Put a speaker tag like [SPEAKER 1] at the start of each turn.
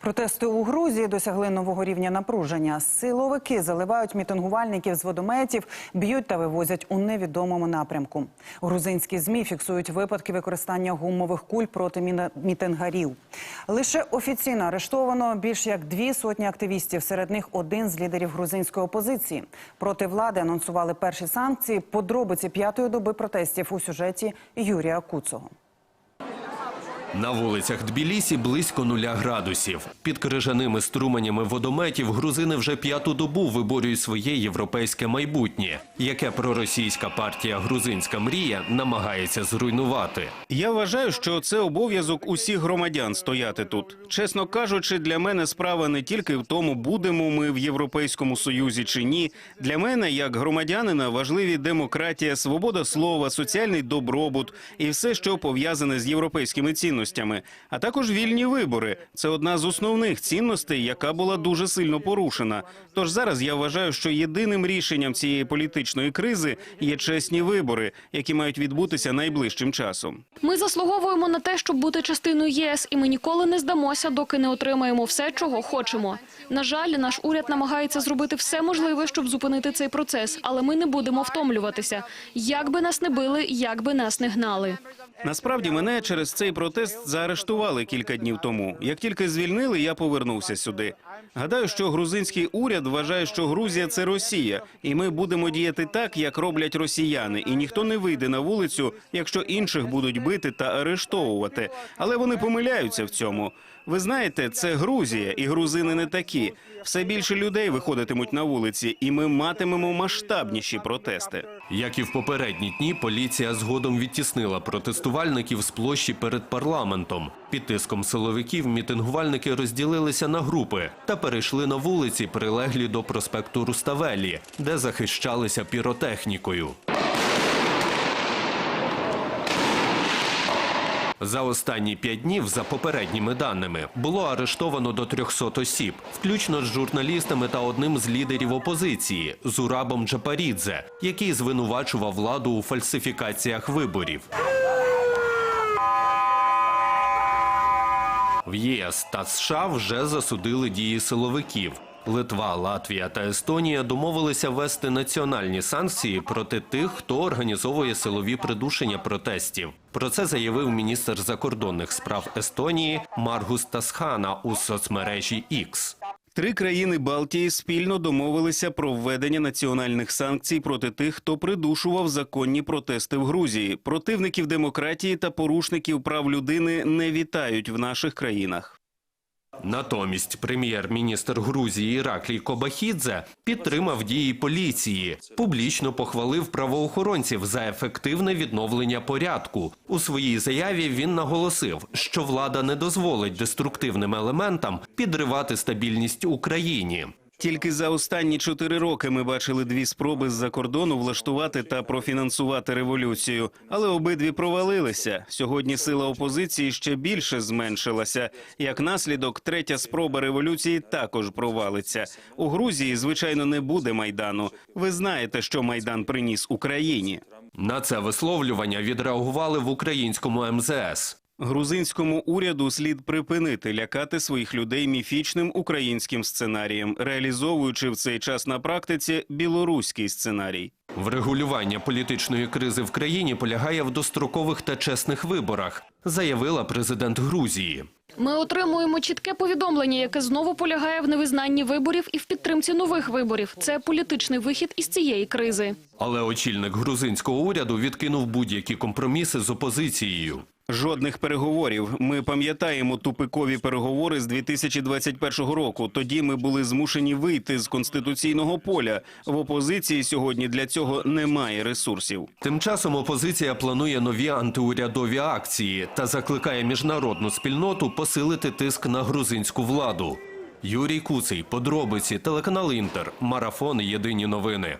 [SPEAKER 1] Протести у Грузії досягли нового рівня напруження. Силовики заливають мітингувальників з водометів, б'ють та вивозять у невідомому напрямку. Грузинські змі фіксують випадки використання гумових куль проти мітингарів. Лише офіційно арештовано більш як дві сотні активістів. Серед них один з лідерів грузинської опозиції. Проти влади анонсували перші санкції. Подробиці п'ятої доби протестів у сюжеті Юрія Куцого.
[SPEAKER 2] На вулицях Тбілісі близько нуля градусів. Під крижаними струменями водометів грузини вже п'яту добу виборюють своє європейське майбутнє, яке проросійська партія Грузинська мрія намагається зруйнувати.
[SPEAKER 3] Я вважаю, що це обов'язок усіх громадян стояти тут. Чесно кажучи, для мене справа не тільки в тому, будемо ми в Європейському Союзі чи ні. Для мене, як громадянина, важливі демократія, свобода слова, соціальний добробут і все, що пов'язане з європейськими цінностями, а також вільні вибори. Це одна з основних цінностей, яка була дуже сильно порушена. Тож зараз я вважаю, що єдиним рішенням цієї політичної кризи є чесні вибори, які мають відбутися найближчим часом.
[SPEAKER 4] Ми заслуговуємо на те, щоб бути частиною єС, і ми ніколи не здамося, доки не отримаємо все, чого хочемо. На жаль, наш уряд намагається зробити все можливе, щоб зупинити цей процес, але ми не будемо втомлюватися. Як би нас не били, як би нас не гнали.
[SPEAKER 3] Насправді мене через цей протест заарештували кілька днів тому. Як тільки звільнили, я повернувся сюди. Гадаю, що грузинський уряд вважає, що Грузія це Росія, і ми будемо діяти так, як роблять росіяни, і ніхто не вийде на вулицю, якщо інших будуть бити та арештовувати. Але вони помиляються в цьому. Ви знаєте, це Грузія, і грузини не такі. Все більше людей виходитимуть на вулиці, і ми матимемо масштабніші протести.
[SPEAKER 2] Як і в попередні дні, поліція згодом відтіснила протестувальників з площі перед парламентом. Під тиском силовиків мітингувальники розділилися на групи та перейшли на вулиці, прилеглі до проспекту Руставелі, де захищалися піротехнікою. За останні п'ять днів, за попередніми даними, було арештовано до 300 осіб, включно з журналістами та одним з лідерів опозиції Зурабом Джапарідзе, який звинувачував владу у фальсифікаціях виборів. В ЄС та США вже засудили дії силовиків. Литва, Латвія та Естонія домовилися ввести національні санкції проти тих, хто організовує силові придушення протестів. Про це заявив міністр закордонних справ Естонії Маргус Тасхана у соцмережі X.
[SPEAKER 3] Три країни Балтії спільно домовилися про введення національних санкцій проти тих, хто придушував законні протести в Грузії. Противників демократії та порушників прав людини не вітають в наших країнах.
[SPEAKER 2] Натомість прем'єр-міністр Грузії Іраклій Кобахідзе підтримав дії поліції, публічно похвалив правоохоронців за ефективне відновлення порядку. У своїй заяві він наголосив, що влада не дозволить деструктивним елементам підривати стабільність Україні.
[SPEAKER 3] Тільки за останні чотири роки ми бачили дві спроби з-за кордону влаштувати та профінансувати революцію, але обидві провалилися. Сьогодні сила опозиції ще більше зменшилася. Як наслідок, третя спроба революції також провалиться. У Грузії, звичайно, не буде майдану. Ви знаєте, що майдан приніс Україні.
[SPEAKER 2] На це висловлювання відреагували в українському МЗС.
[SPEAKER 3] Грузинському уряду слід припинити лякати своїх людей міфічним українським сценарієм, реалізовуючи в цей час на практиці білоруський сценарій.
[SPEAKER 2] Врегулювання політичної кризи в країні полягає в дострокових та чесних виборах, заявила президент Грузії.
[SPEAKER 4] Ми отримуємо чітке повідомлення, яке знову полягає в невизнанні виборів і в підтримці нових виборів. Це політичний вихід із цієї кризи.
[SPEAKER 2] Але очільник грузинського уряду відкинув будь-які компроміси з опозицією.
[SPEAKER 3] Жодних переговорів. Ми пам'ятаємо тупикові переговори з 2021 року. Тоді ми були змушені вийти з конституційного поля. В опозиції сьогодні для цього немає ресурсів.
[SPEAKER 2] Тим часом опозиція планує нові антиурядові акції та закликає міжнародну спільноту посилити тиск на грузинську владу. Юрій Куций, подробиці, телеканал Інтер, марафон. Єдині новини.